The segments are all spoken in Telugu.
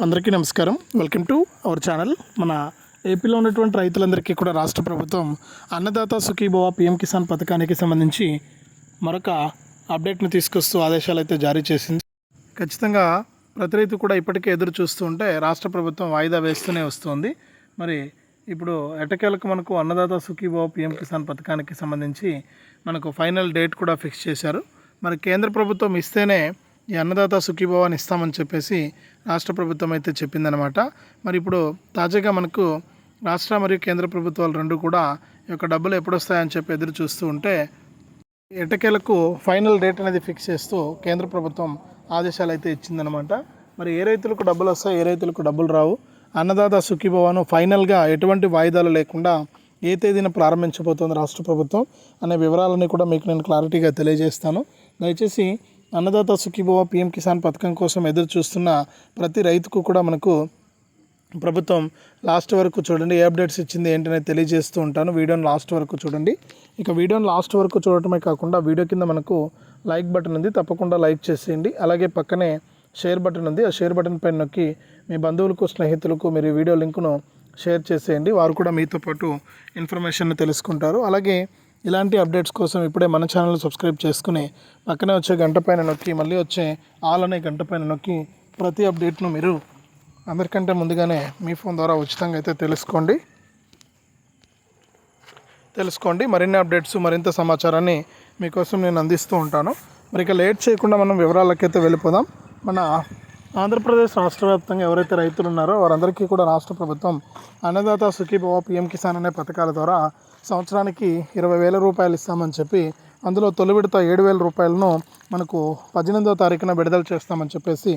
అందరికీ నమస్కారం. వెల్కమ్ టు అవర్ ఛానల్ మన ఏపీలో ఉన్నటువంటి రైతులందరికీ కూడా రాష్ట్ర ప్రభుత్వం అన్నదాత సుఖీభవ పిఎం కిసాన్ పథకానికి సంబంధించి మరొక అప్డేట్ను తీసుకొస్తూ ఆదేశాలు అయితే జారీ చేసింది. ఖచ్చితంగా ప్రతి రైతు కూడా ఇప్పటికే ఎదురు చూస్తూ ఉంటే రాష్ట్ర ప్రభుత్వం వాయిదా వేస్తూనే వస్తుంది. మరి ఇప్పుడు ఎటకేలకు మనకు అన్నదాత సుఖీభవ పిఎం కిసాన్ పథకానికి సంబంధించి మనకు ఫైనల్ డేట్ కూడా ఫిక్స్ చేశారు. మరి కేంద్ర ప్రభుత్వం ఇస్తేనే ఈ అన్నదాత సుఖీభవాన్ని ఇస్తామని చెప్పేసి రాష్ట్ర ప్రభుత్వం అయితే చెప్పిందనమాట మరి ఇప్పుడు తాజాగా మనకు రాష్ట్ర మరియు కేంద్ర ప్రభుత్వాలు రెండు కూడా ఈ యొక్క డబ్బులు ఎప్పుడొస్తాయని చెప్పి ఎదురు చూస్తూ ఉంటే ఎటకేలకు ఫైనల్ డేట్ అనేది ఫిక్స్ చేస్తూ కేంద్ర ప్రభుత్వం ఆదేశాలు అయితే ఇచ్చిందనమాట మరి ఏ రైతులకు డబ్బులు వస్తాయి ఏ రైతులకు డబ్బులు రావు అన్నదాత సుఖీభవాను ఫైనల్గా ఎటువంటి వాయిదాలు లేకుండా ఏ తేదీన ప్రారంభించబోతోంది రాష్ట్ర ప్రభుత్వం అనే వివరాలన్నీ కూడా మీకు నేను క్లారిటీగా తెలియజేస్తాను. దయచేసి అన్నదాత సుఖీభవ పిఎం కిసాన్ పథకం కోసం ఎదురు చూస్తున్న ప్రతి రైతుకు కూడా మనకు ప్రభుత్వం లాస్ట్ వరకు చూడండి ఏ అప్డేట్స్ ఇచ్చింది ఏంటనేది తెలియజేస్తూ ఉంటాను. వీడియోని లాస్ట్ వరకు చూడండి. ఇక వీడియోని లాస్ట్ వరకు చూడటమే కాకుండా వీడియో కింద మనకు లైక్ బటన్ ఉంది తప్పకుండా లైక్ చేసేయండి. అలాగే పక్కనే షేర్ బటన్ ఉంది ఆ షేర్ బటన్ పైన నొక్కి మీ బంధువులకు స్నేహితులకు మీరు వీడియో లింకును షేర్ చేసేయండి. వారు కూడా మీతో పాటు ఇన్ఫర్మేషన్ తెలుసుకుంటారు. అలాగే ఇలాంటి అప్డేట్స్ కోసం ఇప్పుడే మన ఛానల్ సబ్స్క్రైబ్ చేసుకుని పక్కనే వచ్చే గంట పైన నొక్కి మళ్ళీ వచ్చే ఆల్ అనే గంట పైన నొక్కి ప్రతి అప్డేట్ను మీరు అందరికంటే ముందుగానే మీ ఫోన్ ద్వారా ఉచితంగా అయితే తెలుసుకోండి. తెలుసుకోండి. మరిన్ని అప్డేట్స్ మరింత సమాచారాన్ని మీకోసం నేను అందిస్తూ ఉంటాను. మరి ఇక లేట్ చేయకుండా మనం వివరాలకైతే వెళ్ళిపోదాం. మన ఆంధ్రప్రదేశ్ రాష్ట్ర వ్యాప్తంగా ఎవరైతే రైతులు ఉన్నారో వారందరికీ కూడా రాష్ట్ర ప్రభుత్వం అన్నదాత సుఖీభవ పిఎం కిసాన్ అనే పథకాల ద్వారా సంవత్సరానికి ఇరవై వేల రూపాయలు ఇస్తామని చెప్పి అందులో తొలి విడత ఏడు వేల రూపాయలను మనకు పద్దెనిమిదో తారీఖున విడుదల చేస్తామని చెప్పేసి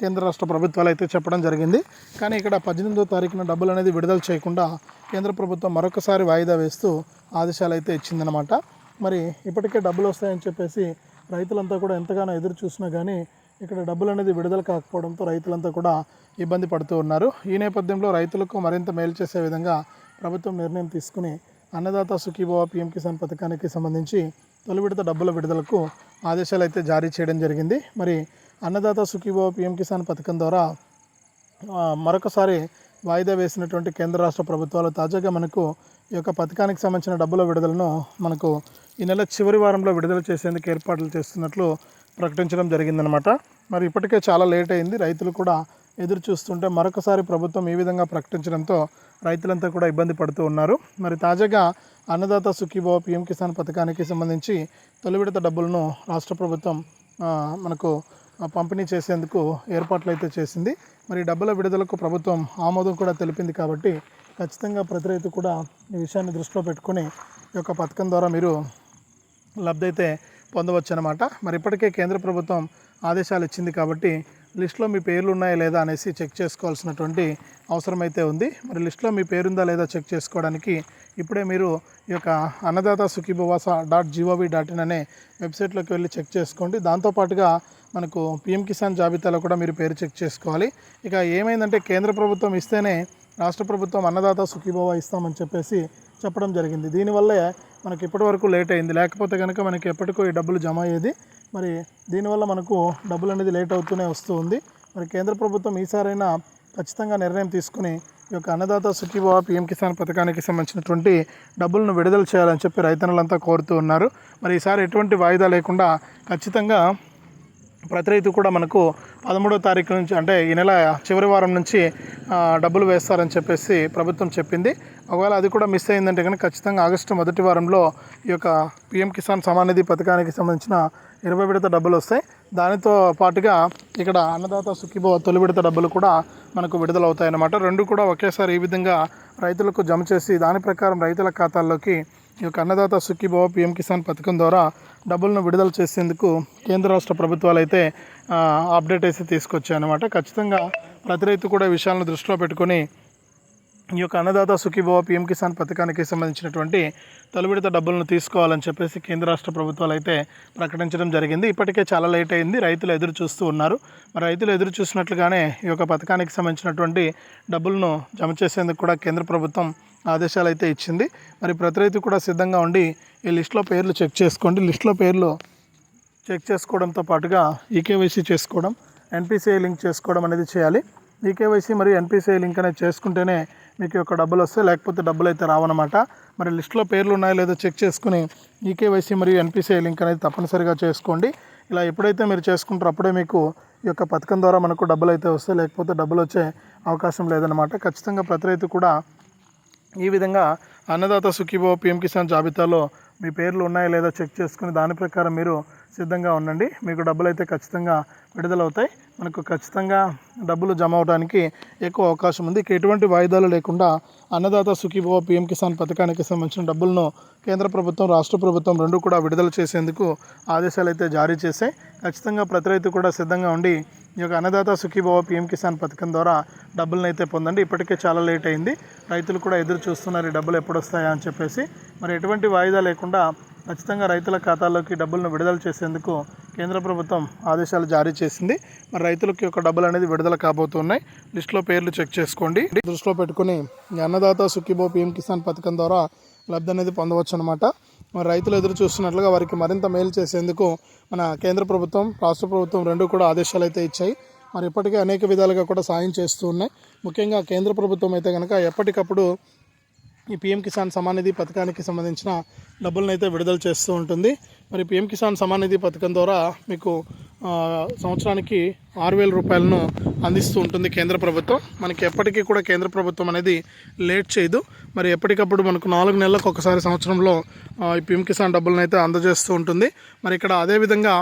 కేంద్ర రాష్ట్ర ప్రభుత్వాలు అయితే చెప్పడం జరిగింది. కానీ ఇక్కడ పద్దెనిమిదో తారీఖున డబ్బులు అనేది విడుదల చేయకుండా కేంద్ర ప్రభుత్వం మరొకసారి వాయిదా వేస్తూ ఆదేశాలు అయితే ఇచ్చిందనమాట మరి ఇప్పటికే డబ్బులు వస్తాయని చెప్పేసి రైతులంతా కూడా ఎంతగానో ఎదురు చూసినా కానీ ఇక్కడ డబ్బులు అనేది విడుదల కాకపోవడంతో రైతులంతా కూడా ఇబ్బంది పడుతూ ఉన్నారు. ఈ నేపథ్యంలో రైతులకు మరింత మేలు చేసే విధంగా ప్రభుత్వం నిర్ణయం తీసుకుని అన్నదాత సుఖీభవ పిఎం కిసాన్ పథకానికి సంబంధించి తొలి విడత డబ్బుల విడుదలకు ఆదేశాలు అయితే జారీ చేయడం జరిగింది. మరి అన్నదాత సుఖీభవ పిఎం కిసాన్ పథకం ద్వారా మరొకసారి వాయిదా వేసినటువంటి కేంద్ర రాష్ట్ర ప్రభుత్వాలు తాజాగా మనకు ఈ యొక్క పథకానికి సంబంధించిన డబ్బుల విడుదలను మనకు ఈ నెల చివరి వారంలో విడుదల చేసేందుకు ఏర్పాట్లు చేస్తున్నట్లు ప్రకటించడం జరిగిందనమాట. మరి ఇప్పటికే చాలా లేట్ అయింది. రైతులు కూడా ఎదురు చూస్తుంటే మరొకసారి ప్రభుత్వం ఈ విధంగా ప్రకటించడంతో రైతులంతా కూడా ఇబ్బంది పడుతూ ఉన్నారు. మరి తాజాగా అన్నదాత సుఖీభావ పీఎం కిసాన్ పథకానికి సంబంధించి తొలి విడత డబ్బులను రాష్ట్ర ప్రభుత్వం మనకు పంపిణీ చేసేందుకు ఏర్పాట్లు అయితే చేసింది. మరి డబ్బుల విడుదలకు ప్రభుత్వం ఆమోదం కూడా తెలిపింది కాబట్టి ఖచ్చితంగా ప్రతి రైతు కూడా ఈ విషయాన్ని దృష్టిలో పెట్టుకొని ఈ యొక్క పథకం ద్వారా మీరు లబ్ధి అయితే పొందవచ్చు అనమాట మరి ఇప్పటికే కేంద్ర ప్రభుత్వం ఆదేశాలు ఇచ్చింది కాబట్టి లిస్ట్లో మీ పేర్లు ఉన్నాయా లేదా అనేసి చెక్ చేసుకోవాల్సినటువంటి అవసరం అయితే ఉంది. మరి లిస్ట్లో మీ పేరుందా లేదా చెక్ చేసుకోవడానికి ఇప్పుడే మీరు ఈ యొక్క Annadata Sukhibhava dot G O V dot in అనే వెబ్సైట్లోకి వెళ్ళి చెక్ చేసుకోండి. దాంతోపాటుగా మనకు పిఎం కిసాన్ జాబితాలో కూడా మీరు పేరు చెక్ చేసుకోవాలి. ఇక ఏమైందంటే కేంద్ర ప్రభుత్వం ఇస్తేనే రాష్ట్ర ప్రభుత్వం అన్నదాత సుఖీభవ ఇస్తామని చెప్పేసి చెప్పడం జరిగింది. దీనివల్లే మనకి ఇప్పటివరకు లేట్ అయింది. లేకపోతే కనుక మనకి ఎప్పటికో ఈ డబ్బులు జమ అయ్యేది. మరి దీనివల్ల మనకు డబ్బులు అనేది లేట్ అవుతూనే వస్తూ ఉంది మరి కేంద్ర ప్రభుత్వం ఈసారైనా ఖచ్చితంగా నిర్ణయం తీసుకుని ఈ యొక్క అన్నదాత సుఖీభవ పీఎం కిసాన్ పథకానికి సంబంధించినటువంటి డబ్బులను విడుదల చేయాలని చెప్పి రైతన్నులంతా కోరుతూ ఉన్నారు. మరి ఈసారి ఎటువంటి వాయిదా లేకుండా ఖచ్చితంగా ప్రతి రైతు కూడా మనకు పదమూడో తారీఖు నుంచి అంటే ఈ నెల చివరి వారం నుంచి డబ్బులు వేస్తారని చెప్పేసి ప్రభుత్వం చెప్పింది. ఒకవేళ అది కూడా మిస్ అయిందంటే కనుక ఖచ్చితంగా ఆగస్టు మొదటి వారంలో ఈ యొక్క పిఎం కిసాన్ సమానిధి పథకానికి సంబంధించిన ఇరవై విడత డబ్బులు వస్తాయి. దానితో పాటుగా ఇక్కడ అన్నదాత సుఖీభవ తొలి విడత డబ్బులు కూడా మనకు విడుదలవుతాయన్నమాట. రెండు కూడా ఒకేసారి ఈ విధంగా రైతులకు జమ చేసి దాని ప్రకారం రైతుల ఖాతాల్లోకి ఈ యొక్క అన్నదాత సుఖీభవ పిఎం కిసాన్ పథకం ద్వారా డబ్బులను విడుదల చేసేందుకు కేంద్ర రాష్ట్ర ప్రభుత్వాలు అయితే అప్డేట్ అయితే తీసుకొచ్చాయన్నమాట. ఖచ్చితంగా ప్రతి రైతు కూడా ఈ విషయాలను దృష్టిలో పెట్టుకొని ఈ యొక్క అన్నదాత సుఖీభవ పిఎం కిసాన్ పథకానికి సంబంధించినటువంటి తొలి డబ్బులను తీసుకోవాలని చెప్పేసి కేంద్ర రాష్ట్ర ప్రభుత్వాలు అయితే ప్రకటించడం జరిగింది. ఇప్పటికే చాలా లేట్ అయింది. రైతులు ఎదురు చూస్తూ ఉన్నారు. మరి రైతులు ఎదురు చూసినట్లుగానే ఈ యొక్క పథకానికి సంబంధించినటువంటి డబ్బులను జమ చేసేందుకు కూడా కేంద్ర ప్రభుత్వం ఆదేశాలు అయితే ఇచ్చింది. మరి ప్రతి రైతు కూడా సిద్ధంగా ఉండి ఈ లిస్ట్లో పేర్లు చెక్ చేసుకోండి. లిస్ట్లో పేర్లు చెక్ చేసుకోవడంతో పాటుగా ఈకేవైసీ చేసుకోవడం ఎన్పిసిఐ లింక్ చేసుకోవడం అనేది చేయాలి. ఈకేవైసీ మరియు ఎన్పిసిఐ లింక్ అనేది చేసుకుంటేనే మీకు యొక్క డబ్బులు వస్తాయి. లేకపోతే డబ్బులు అయితే రావన్నమాట మరి లిస్ట్లో పేర్లు ఉన్నాయో లేదో చెక్ చేసుకుని ఈకేవైసీ మరియు ఎన్పిసిఐ లింక్ అనేది తప్పనిసరిగా చేసుకోండి. ఇలా ఎప్పుడైతే మీరు చేసుకుంటారో అప్పుడే మీకు ఈ యొక్క పథకం ద్వారా మనకు డబ్బులు అయితే వస్తాయి. లేకపోతే డబ్బులు వచ్చే అవకాశం లేదనమాట. ఖచ్చితంగా ప్రతి రైతు కూడా ఈ విధంగా అన్నదాత సుఖీభావ పిఎం కిసాన్ జాబితాలో మీ పేర్లు ఉన్నాయా లేదా చెక్ చేసుకుని దాని ప్రకారం మీరు సిద్ధంగా ఉండండి. మీకు డబ్బులు అయితే ఖచ్చితంగా విడుదలవుతాయి. మనకు ఖచ్చితంగా డబ్బులు జమ అవడానికి ఎక్కువ అవకాశం ఉంది. ఇక ఎటువంటి వాయిదాలు లేకుండా అన్నదాత సుఖీభవ పిఎం కిసాన్ పథకానికి సంబంధించిన డబ్బులను కేంద్ర ప్రభుత్వం రాష్ట్ర ప్రభుత్వం రెండు కూడా విడుదల చేసేందుకు ఆదేశాలు అయితే జారీ చేశాయి. ఖచ్చితంగా ప్రతి రైతు కూడా సిద్ధంగా ఉండి ఈ యొక్క అన్నదాత సుఖీభవ పిఎం కిసాన్ పథకం ద్వారా డబ్బులను అయితే పొందండి. ఇప్పటికే చాలా లేట్ అయింది. రైతులు కూడా ఎదురు చూస్తున్నారు ఈ డబ్బులు ఎప్పుడు వస్తాయా అని చెప్పేసి. మరి ఎటువంటి వాయిదా లేకుండా ఖచ్చితంగా రైతుల ఖాతాల్లోకి డబ్బులను విడుదల చేసేందుకు కేంద్ర ప్రభుత్వం ఆదేశాలు జారీ చేసింది. మరి రైతులకి యొక్క డబ్బులు అనేది విడుదల కాబోతున్నాయి. లిస్టులో పేర్లు చెక్ చేసుకోండి. దృష్టిలో పెట్టుకుని అన్నదాత సుఖీబో పిఎం కిసాన్ పథకం ద్వారా లబ్ధి అనేది పొందవచ్చు అనమాట మరి రైతులు ఎదురు చూస్తున్నట్లుగా వారికి మరింత మేలు చేసేందుకు మన కేంద్ర ప్రభుత్వం రాష్ట్ర ప్రభుత్వం రెండు కూడా ఆదేశాలు అయితే ఇచ్చాయి. మరి ఇప్పటికే అనేక విధాలుగా కూడా సాయం చేస్తూ ఉన్నాయి. ముఖ్యంగా కేంద్ర ప్రభుత్వం అయితే కనుక ఎప్పటికప్పుడు ఈ పిఎం కిసాన్ సమాన్ నిధి పథకానికి సంబంధించిన డబ్బులను అయితే విడుదల చేస్తూ ఉంటుంది. మరి పిఎం కిసాన్ సమాన్ నిధి పథకం ద్వారా మీకు సంవత్సరానికి ఆరు వేల రూపాయలను అందిస్తూ ఉంటుంది కేంద్ర ప్రభుత్వం. మనకి ఎప్పటికీ కూడా కేంద్ర ప్రభుత్వం అనేది లేట్ చేయదు. మరి ఎప్పటికప్పుడు మనకు నాలుగు నెలలకు ఒకసారి సంవత్సరంలో ఈ పిఎం కిసాన్ డబ్బులను అయితే అందజేస్తూ ఉంటుంది. మరి ఇక్కడ అదేవిధంగా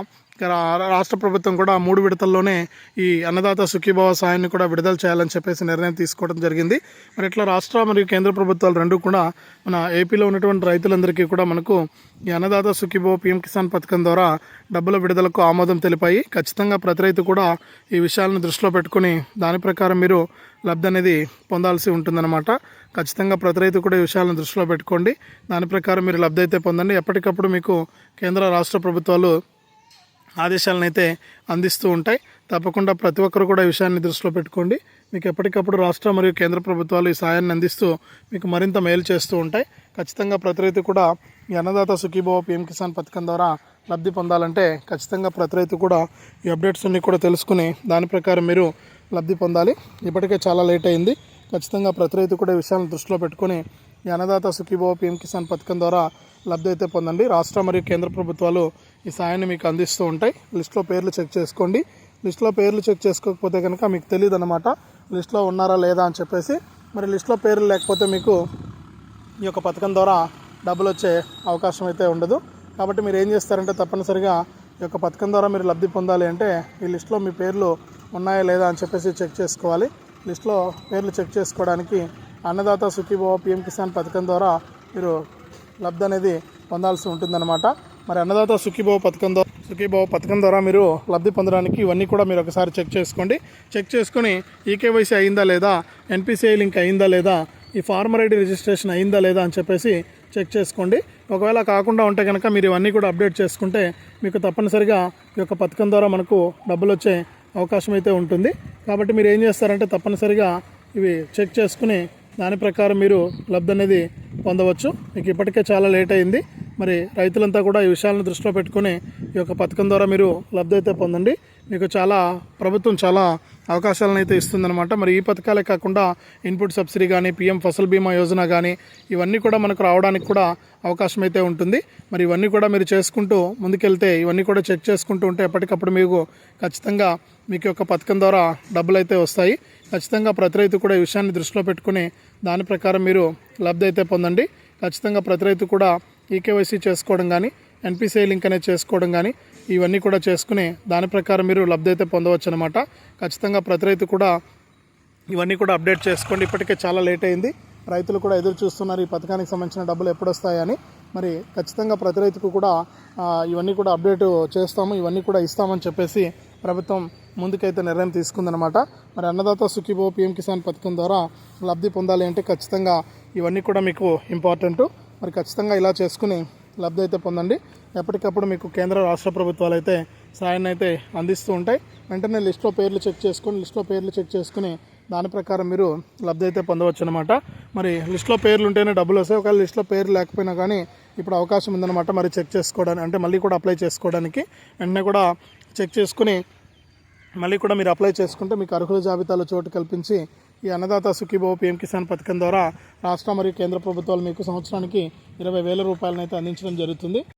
రాష్ట్ర ప్రభుత్వం కూడా మూడు విడతల్లోనే ఈ అన్నదాత సుఖీభావ సాయాన్ని కూడా విడుదల చేయాలని చెప్పేసి నిర్ణయం తీసుకోవడం జరిగింది. మరి ఇట్లా రాష్ట్ర మరియు కేంద్ర ప్రభుత్వాలు రెండు కూడా మన ఏపీలో ఉన్నటువంటి రైతులందరికీ కూడా మనకు ఈ అన్నదాత సుఖీభావ పీఎం కిసాన్ పథకం ద్వారా డబ్బుల విడుదలకు ఆమోదం తెలిపాయి. ఖచ్చితంగా ప్రతి రైతు కూడా ఈ విషయాలను దృష్టిలో పెట్టుకుని దాని ప్రకారం మీరు లబ్ధి అనేది పొందాల్సి ఉంటుందన్నమాట. ఖచ్చితంగా ప్రతి రైతు కూడా ఈ విషయాలను దృష్టిలో పెట్టుకోండి. దాని ప్రకారం మీరు లబ్ధి అయితే పొందండి. ఎప్పటికప్పుడు మీకు కేంద్ర రాష్ట్ర ప్రభుత్వాలు ఆదేశాలను అయితే అందిస్తూ ఉంటాయి. తప్పకుండా ప్రతి ఒక్కరు కూడా ఈ విషయాన్ని దృష్టిలో పెట్టుకోండి. మీకు ఎప్పటికప్పుడు రాష్ట్ర మరియు కేంద్ర ప్రభుత్వాలు ఈ సాయాన్ని అందిస్తూ మీకు మరింత మేలు చేస్తూ ఉంటాయి. ఖచ్చితంగా ప్రతి రైతు కూడా ఈ అన్నదాత సుఖీభావ పిఎం కిసాన్ పథకం ద్వారా లబ్ధి పొందాలంటే ఖచ్చితంగా ప్రతి రైతు కూడా ఈ అప్డేట్స్ అన్ని కూడా తెలుసుకుని దాని ప్రకారం మీరు లబ్ధి పొందాలి. ఇప్పటికే చాలా లేట్ అయింది. ఖచ్చితంగా ప్రతి రైతు కూడా ఈ విషయాలను దృష్టిలో పెట్టుకొని ఈ అన్నదాత సుఖీభావ పిఎం కిసాన్ పథకం ద్వారా లబ్ధి అయితే పొందండి. రాష్ట్ర మరియు కేంద్ర ప్రభుత్వాలు ఈ సాయాన్ని మీకు అందిస్తూ ఉంటాయి. లిస్ట్లో పేర్లు చెక్ చేసుకోండి. లిస్ట్లో పేర్లు చెక్ చేసుకోకపోతే కనుక మీకు తెలియదు అనమాట లిస్ట్లో ఉన్నారా లేదా అని చెప్పేసి. మరి లిస్ట్లో పేర్లు లేకపోతే మీకు ఈ యొక్క పథకం ద్వారా డబ్బులు వచ్చే అవకాశం అయితే ఉండదు. కాబట్టి మీరు ఏం చేస్తారంటే తప్పనిసరిగా ఈ యొక్క పథకం ద్వారా మీరు లబ్ధి పొందాలి అంటే ఈ లిస్ట్లో మీ పేర్లు ఉన్నాయా లేదా అని చెప్పేసి చెక్ చేసుకోవాలి. లిస్ట్లో పేర్లు చెక్ చేసుకోవడానికి అన్నదాత సుఖీభావ పిఎం కిసాన్ పథకం ద్వారా మీరు లబ్ధి అనేది పొందాల్సి ఉంటుందన్నమాట. మరి అన్నదాత సుఖీభావ పథకం ద్వారా సుఖీభావ పథకం ద్వారా మీరు లబ్ధి పొందడానికి ఇవన్నీ కూడా మీరు ఒకసారి చెక్ చేసుకోండి. చెక్ చేసుకొని ఈకేవైసీ అయిందా లేదా ఎన్పిసిఐ లింక్ అయిందా లేదా ఈ ఫార్మర్ ఐడి రిజిస్ట్రేషన్ అయిందా లేదా అని చెప్పేసి చెక్ చేసుకోండి. ఒకవేళ కాకుండా ఉంటే కనుక మీరు ఇవన్నీ కూడా అప్డేట్ చేసుకుంటే మీకు తప్పనిసరిగా ఈ యొక్క పథకం ద్వారా మనకు డబ్బులు వచ్చే అవకాశం అయితే ఉంటుంది. కాబట్టి మీరు ఏం చేస్తారంటే తప్పనిసరిగా ఇవి చెక్ చేసుకుని దాని ప్రకారం మీరు లబ్ధి అనేది పొందవచ్చు. మీకు ఇప్పటికే చాలా లేట్ అయింది. మరి రైతులంతా కూడా ఈ విషయాలను దృష్టిలో పెట్టుకుని ఈ యొక్క పథకం ద్వారా మీరు లబ్ధి అయితే పొందండి. మీకు చాలా ప్రభుత్వం చాలా అవకాశాలను అయితే ఇస్తుందన్నమాట. మరి ఈ పథకాలే కాకుండా ఇన్పుట్ సబ్సిడీ కానీ పిఎం ఫసల్ బీమా యోజన కానీ ఇవన్నీ కూడా మనకు రావడానికి కూడా అవకాశం అయితే ఉంటుంది. మరి ఇవన్నీ కూడా మీరు చేసుకుంటూ ముందుకెళ్తే ఇవన్నీ కూడా చెక్ చేసుకుంటూ ఉంటే ఎప్పటికప్పుడు మీకు ఖచ్చితంగా మీకు యొక్క పథకం ద్వారా డబ్బులు అయితే వస్తాయి. ఖచ్చితంగా ప్రతి రైతు కూడా ఈ విషయాన్ని దృష్టిలో పెట్టుకుని దాని ప్రకారం మీరు లబ్ధి అయితే పొందండి. ఖచ్చితంగా ప్రతి రైతు కూడా ఈకేవైసీ చేసుకోవడం కానీ ఎన్పిసిఐ లింక్ అనేది చేసుకోవడం కానీ ఇవన్నీ కూడా చేసుకుని దాని ప్రకారం మీరు లబ్ధి అయితే పొందవచ్చు అనమాట ఖచ్చితంగా ప్రతి రైతు కూడా ఇవన్నీ కూడా అప్డేట్ చేసుకోండి. ఇప్పటికే చాలా లేట్ అయింది. రైతులు కూడా ఎదురు చూస్తున్నారు ఈ పథకానికి సంబంధించిన డబ్బులు ఎప్పుడు వస్తాయని మరి ఖచ్చితంగా ప్రతి రైతుకు కూడా ఇవన్నీ కూడా అప్డేట్ చేస్తాము ఇవన్నీ కూడా ఇస్తామని చెప్పేసి ప్రభుత్వం ముందుకైతే నిర్ణయం తీసుకుందనమాట మరి అన్నదాత సుఖీభో పిఎం కిసాన్ పథకం ద్వారా లబ్ధి పొందాలి అంటే ఖచ్చితంగా ఇవన్నీ కూడా మీకు ఇంపార్టెంట్. మరి ఖచ్చితంగా ఇలా చేసుకుని లబ్ధి అయితే పొందండి. ఎప్పటికప్పుడు మీకు కేంద్ర రాష్ట్ర ప్రభుత్వాలు అయితే సాయాన్ని అయితే అందిస్తూ ఉంటాయి. వెంటనే లిస్ట్లో పేర్లు చెక్ చేసుకొని లిస్ట్లో పేర్లు చెక్ చేసుకుని దాని ప్రకారం మీరు లబ్ధి అయితే పొందవచ్చు అనమాట మరి లిస్ట్లో పేర్లు ఉంటేనే డబ్బులు వస్తాయి. ఒకవేళ లిస్ట్లో పేర్లు లేకపోయినా కానీ ఇప్పుడు అవకాశం ఉందన్నమాట. మరి చెక్ చేసుకోవడానికి అంటే మళ్ళీ కూడా అప్లై చేసుకోవడానికి. వెంటనే కూడా చెక్ చేసుకుని మళ్ళీ కూడా మీరు అప్లై చేసుకుంటే మీకు అర్హుల జాబితాలో చోటు కల్పించి ఈ అన్నదాత సుఖీభావ పీఎం కిసాన్ పథకం ద్వారా రాష్ట్ర మరియు కేంద్ర ప్రభుత్వాలు మీకు సంవత్సరానికి ఇరవై వేల రూపాయలనైతే అందించడం జరుగుతుంది.